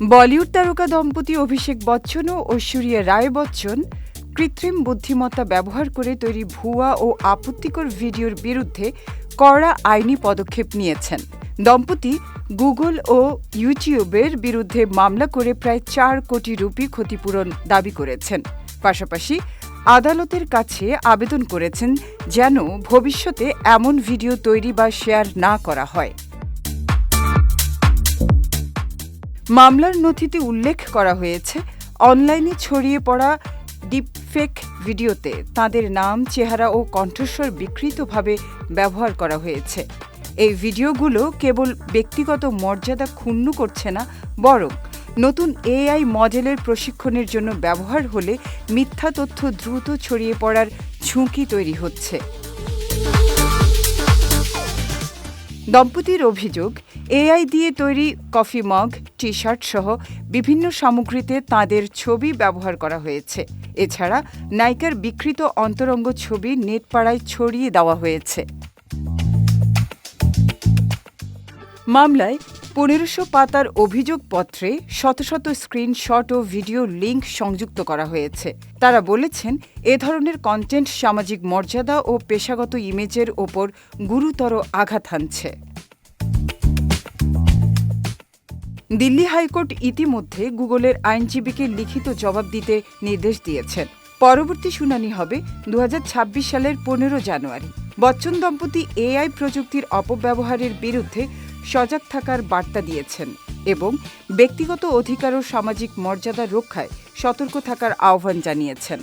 বলিউড তারকা দম্পতি অভিষেক বচ্চন ও ঐশ্বরিয়া রায় বচ্চন কৃত্রিম বুদ্ধিমত্তা ব্যবহার করে তৈরি ভুয়া ও আপত্তিকর ভিডিওর বিরুদ্ধে কড়া আইনি পদক্ষেপ নিয়েছেন। দম্পতি গুগল ও ইউটিউবের বিরুদ্ধে মামলা করে প্রায় চার কোটি রুপি ক্ষতিপূরণ দাবি করেছেন। পাশাপাশি আদালতের কাছে আবেদন করেছেন যেন ভবিষ্যতে এমন ভিডিও তৈরি বা শেয়ার না করা হয়। মামলার নথিতে উল্লেখ করা হয়েছে, অনলাইনে ছড়িয়ে পড়া ডিপফেক ভিডিওতে তাদের নাম, চেহারা ও কণ্ঠস্বর বিকৃতভাবে ব্যবহার করা হয়েছে। এই ভিডিওগুলো কেবল ব্যক্তিগত মর্যাদা ক্ষুণ্ণ করছে না, বরং নতুন এআই মডেলের প্রশিক্ষণের জন্য ব্যবহার হলে মিথ্যা তথ্য দ্রুত ছড়িয়ে পড়ার ঝুঁকি তৈরি হচ্ছে। দম্পতির অভিযোগ, এআই দিয়ে তৈরি কফি মগ টি শার্ট সহ বিভিন্ন সামগ্রীতে তাদের ছবি ব্যবহার করা হয়েছে। এছাড়া নায়িকার বিকৃত অন্তরঙ্গ ছবি নেটপাড়ায় ছড়িয়ে দেওয়া হয়েছে। মামলায় পনেরোশো পাতার অভিযোগপত্রে শত শত স্ক্রিনশট ও ভিডিও লিঙ্ক সংযুক্ত করা হয়েছে। তারা বলেছেন, এ ধরনের কন্টেন্ট সামাজিক মর্যাদা ও পেশাগত ইমেজের ওপর গুরুতর আঘাত হানছে। দিল্লি হাইকোর্ট ইতিমধ্যে গুগলের আইনজীবীকে লিখিত জবাব দিতে নির্দেশ দিয়েছেন। পরবর্তী শুনানি হবে দু হাজার ছাব্বিশ সালের পনেরো জানুয়ারি। বচ্চন দম্পতি এআই প্রযুক্তির অপব্যবহারের বিরুদ্ধে সজাগ থাকার বার্তা দিয়েছেন এবং ব্যক্তিগত অধিকার ও সামাজিক মর্যাদা রক্ষায় সতর্ক থাকার আহ্বান জানিয়েছেন।